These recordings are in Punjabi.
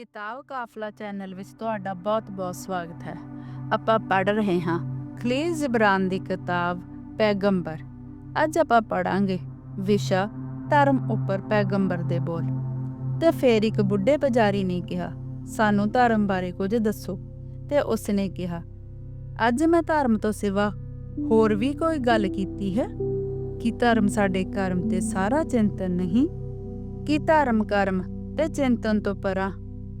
ਕਿਤਾਬ ਕਾਫਲਾ ਚੈਨਲ ਵਿੱਚ ਤੁਹਾਡਾ ਬਹੁਤ-ਬਹੁਤ ਸਵਾਗਤ ਹੈ। ਆਪਾਂ ਪੜ ਰਹੇ ਹਾਂ ਖਲੀਲ ਜਿਬਰਾਨ ਦੀ ਕਿਤਾਬ ਪੈਗੰਬਰ। ਅੱਜ ਆਪਾਂ ਪੜਾਂਗੇ ਵਿਸ਼ਾ ਧਰਮ ਉੱਪਰ ਪੈਗੰਬਰ ਦੇ ਬੋਲ। ਤੇ ਫੇਰ ਇੱਕ ਬੁੱਢੇ ਪੁਜਾਰੀ ਨੇ ਕਿਹਾ, ਸਾਨੂੰ ਧਰਮ ਬਾਰੇ ਕੁਝ ਦੱਸੋ। ਤੇ ਉਸਨੇ ਕਿਹਾ, ਅੱਜ ਮੈਂ ਧਰਮ ਤੋਂ ਸਿਵਾ ਹੋਰ ਵੀ ਕੋਈ ਗੱਲ ਕੀਤੀ ਹੈ? ਕਿ ਧਰਮ ਸਾਡੇ ਕਰਮ ਤੇ ਸਾਰਾ ਚਿੰਤਨ ਨਹੀਂ? ਕਿ ਧਰਮ ਕਰਮ ਤੇ ਚਿੰਤਨ ਤੋਂ ਪਰਾਂ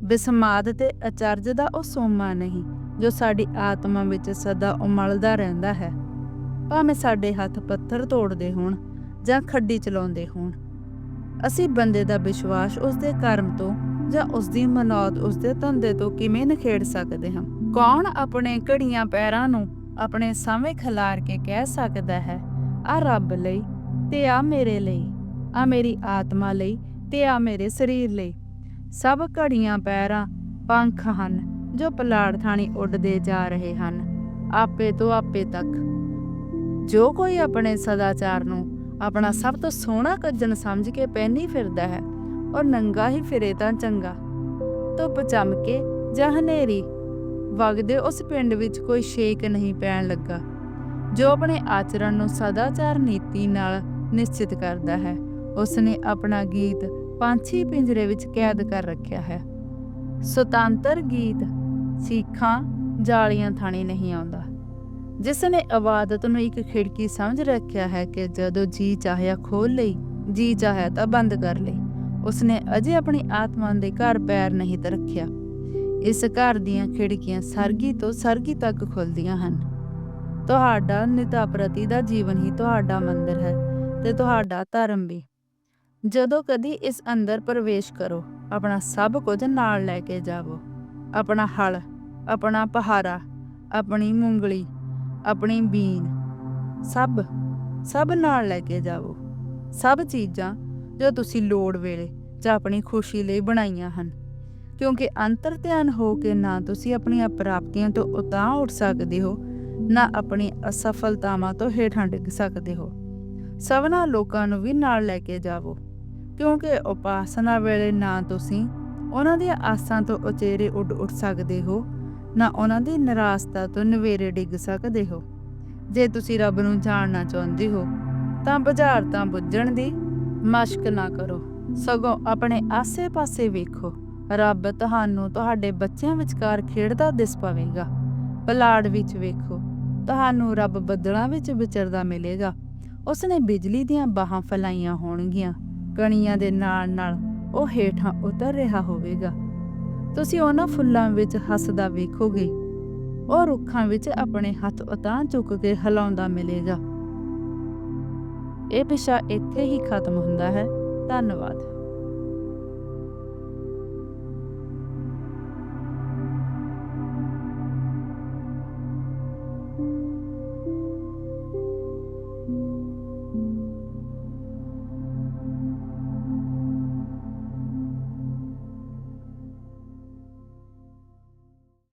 ਬਿਸਮਾਦ ਤੇ ਅਚਰਜ ਦਾ ਉਹ ਸੋਮਾ ਨਹੀਂ, ਜੋ ਸਾਡੀ ਆਤਮਾ ਵਿੱਚ ਸਦਾ ਉਮਲਦਾ ਰਹਿੰਦਾ ਹੈ। ਭਾਵੇਂ ਸਾਡੇ ਹੱਥ ਪੱਥਰ ਤੋੜਦੇ ਹੋਣ ਜਾਂ ਖੱਡੀ ਚਲਾਉਂਦੇ ਹੋਣ। ਅਸੀਂ ਬੰਦੇ ਦਾ ਵਿਸ਼ਵਾਸ ਉਸ ਦੇ ਕਰਮ ਤੋਂ ਜਾਂ ਉਸ ਦੀ ਮਨੌਤ ਉਸ ਦੇ ਧੰਦੇ ਤੋਂ ਕਿਵੇਂ ਨਖੇੜ ਸਕਦੇ ਹਾਂ? ਕੌਣ ਆਪਣੇ ਘੜੀਆਂ ਪੈਰਾਂ ਨੂੰ ਆਪਣੇ ਸਾਹਮਣੇ ਖਿਲਾਰ ਕੇ ਕਹਿ ਸਕਦਾ ਹੈ, ਆ ਰੱਬ ਲਈ ਤੇ ਆ ਮੇਰੇ ਲਈ, ਆ ਮੇਰੀ ਆਤਮਾ ਲਈ ਤੇ ਆ ਮੇਰੇ ਸਰੀਰ ਲਈ ਸਭ ਘੜੀਆਂ ਪੈਰਾਂ ਪੰਖ ਹਨ, ਜੋ ਪਲਾੜ ਥਾਣੀ ਉੱਡਦੇ ਜਾ ਰਹੇ ਹਨ, ਆਪੇ ਤੋਂ ਆਪੇ ਤੱਕ। ਜੋ ਕੋਈ ਆਪਣੇ ਸਦਾਚਾਰ ਨੂੰ ਆਪਣਾ ਸਭ ਤੋਂ ਸੋਹਣਾ ਕੱਜਣ ਸਮਝ ਕੇ ਪਹਿਨੀ ਫਿਰਦਾ ਹੈ ਔਰ ਨੰਗਾ ਹੀ ਫਿਰੇ ਤਾਂ ਚੰਗਾ। ਧੁੱਪ ਚਮਕੇ ਜਾਂ ਹਨੇਰੀ, ਵਗਦੇ ਉਸ ਪਿੰਡ ਵਿੱਚ ਕੋਈ ਸ਼ੇਕ ਨਹੀਂ ਪੈਣ ਲੱਗਾ, ਜੋ ਆਪਣੇ ਆਚਰਣ ਨੂੰ ਸਦਾਚਾਰ ਨੀਤੀ ਨਾਲ ਨਿਸ਼ਚਿਤ ਕਰਦਾ ਹੈ, ਉਸਨੇ ਆਪਣਾ ਗੀਤ ਪੰਛੀ ਪਿੰਜਰੇ ਵਿੱਚ ਕੈਦ ਕਰ ਰੱਖਿਆ ਹੈ। ਸੁਤੰਤਰ ਗੀਤ ਸਿੱਖਾਂ ਜਾਲੀਆਂ ਥਾਣੀ ਨਹੀਂ ਆਉਂਦਾ। ਜਿਸ ਨੇ ਇਬਾਦਤ ਨੂੰ ਇੱਕ ਖਿੜਕੀ ਸਮਝ ਰੱਖਿਆ ਹੈ ਕਿ ਜਦੋਂ ਜੀ ਚਾਹਿਆ ਖੋਲ ਲਈ, ਜੀ ਚਾਹਿਆ ਤਾਂ ਬੰਦ ਕਰ ਲਈ। ਉਸਨੇ ਅਜੇ ਆਪਣੀ ਆਤਮਾ ਦੇ ਘਰ ਪੈਰ ਨਹੀਂ ਰੱਖਿਆ ਇਸ ਘਰ ਦੀਆਂ ਖਿੜਕੀਆਂ ਸਰਗੀ ਤੋਂ ਸਰਗੀ ਤੱਕ ਖੁੱਲਦੀਆਂ ਹਨ। ਤੁਹਾਡਾ ਨਿਤਾ ਪ੍ਰਤੀ ਦਾ ਜੀਵਨ ਹੀ ਤੁਹਾਡਾ ਮੰਦਰ ਹੈ ਤੇ ਤੁਹਾਡਾ ਧਰਮ ਵੀ। ਜਦੋਂ ਕਦੀ ਇਸ ਅੰਦਰ ਪ੍ਰਵੇਸ਼ ਕਰੋ, ਆਪਣਾ ਸਭ ਕੁਝ ਨਾਲ ਲੈ ਕੇ ਜਾਵੋ। ਆਪਣਾ ਹਲ, ਆਪਣਾ ਪਹਾਰਾ ਆਪਣੀ ਮੁੰਗਲੀ, ਆਪਣੀ ਬੀਨ, ਸਭ ਸਭ ਨਾਲ ਲੈ ਕੇ ਜਾਵੋ। ਸਭ ਚੀਜ਼ਾਂ ਜੋ ਤੁਸੀਂ ਲੋੜ ਵੇਲੇ ਜਾਂ ਆਪਣੀ ਖੁਸ਼ੀ ਲਈ ਬਣਾਈਆਂ ਹਨ। ਕਿਉਂਕਿ ਅੰਤਰ ਧਿਆਨ ਹੋ ਕੇ ਨਾ ਤੁਸੀਂ ਆਪਣੀਆਂ ਪ੍ਰਾਪਤੀਆਂ ਤੋਂ ਉਤਾਂ ਉੱਠ ਸਕਦੇ ਹੋ, ਨਾ ਆਪਣੀ ਅਸਫਲਤਾਵਾਂ ਤੋਂ ਹੇਠਾਂ ਡਿੱਗ ਸਕਦੇ ਹੋ। ਸਭਨਾ ਲੋਕਾਂ ਨੂੰ ਵੀ ਨਾਲ ਲੈ ਕੇ ਜਾਵੋ। ਕਿਉਂਕਿ ਉਪਾਸਨਾ ਵੇਲੇ ਨਾ ਤੁਸੀਂ ਉਹਨਾਂ ਦੀਆਂ ਆਸਾਂ ਤੋਂ ਉਚੇਰੇ ਉੱਡ ਉੱਠ ਸਕਦੇ ਹੋ, ਨਾ ਉਹਨਾਂ ਦੀ ਨਿਰਾਸ਼ਤਾ ਤੋਂ ਨਵੇਰੇ ਡਿੱਗ ਸਕਦੇ ਹੋ। ਜੇ ਤੁਸੀਂ ਰੱਬ ਨੂੰ ਜਾਣਨਾ ਚਾਹੁੰਦੇ ਹੋ, ਤਾਂ ਬੁਝਾਰਤਾਂ ਬੁੱਝਣ ਦੀ ਮਸ਼ਕ ਨਾ ਕਰੋ। ਸਗੋਂ ਆਪਣੇ ਆਸੇ-ਪਾਸੇ ਵੇਖੋ, ਰੱਬ ਤੁਹਾਨੂੰ ਤੁਹਾਡੇ ਬੱਚਿਆਂ ਵਿਚਕਾਰ ਖੇਡਦਾ ਦਿਸ ਪਵੇਗਾ। ਪਲਾੜ ਵਿੱਚ ਵੇਖੋ, ਤੁਹਾਨੂੰ ਰੱਬ ਬੱਦਲਾਂ ਵਿੱਚ ਵਿਚਰਦਾ ਮਿਲੇਗਾ। ਉਸਨੇ ਬਿਜਲੀ ਦੀਆਂ ਬਾਹਾਂ ਫੈਲਾਈਆਂ ਹੋਣਗੀਆਂ। ਕਣੀਆਂ ਦੇ ਨਾਲ ਨਾਲ ਉਹ ਹੇਠਾਂ ਉਤਰ ਰਿਹਾ ਹੋਵੇਗਾ। ਤੁਸੀਂ ਉਹਨਾਂ ਫੁੱਲਾਂ ਵਿੱਚ ਹੱਸਦਾ ਵੇਖੋਗੇ। ਉਹ ਰੁੱਖਾਂ ਵਿੱਚ ਆਪਣੇ ਹੱਥ ਉਤਾਂ ਚੁੱਕ ਕੇ ਹਿਲਾਉਂਦਾ ਮਿਲੇਗਾ। ਇਹ ਵਿਸ਼ਾ ਇੱਥੇ ਹੀ ਖਤਮ ਹੁੰਦਾ ਹੈ। ਧੰਨਵਾਦ।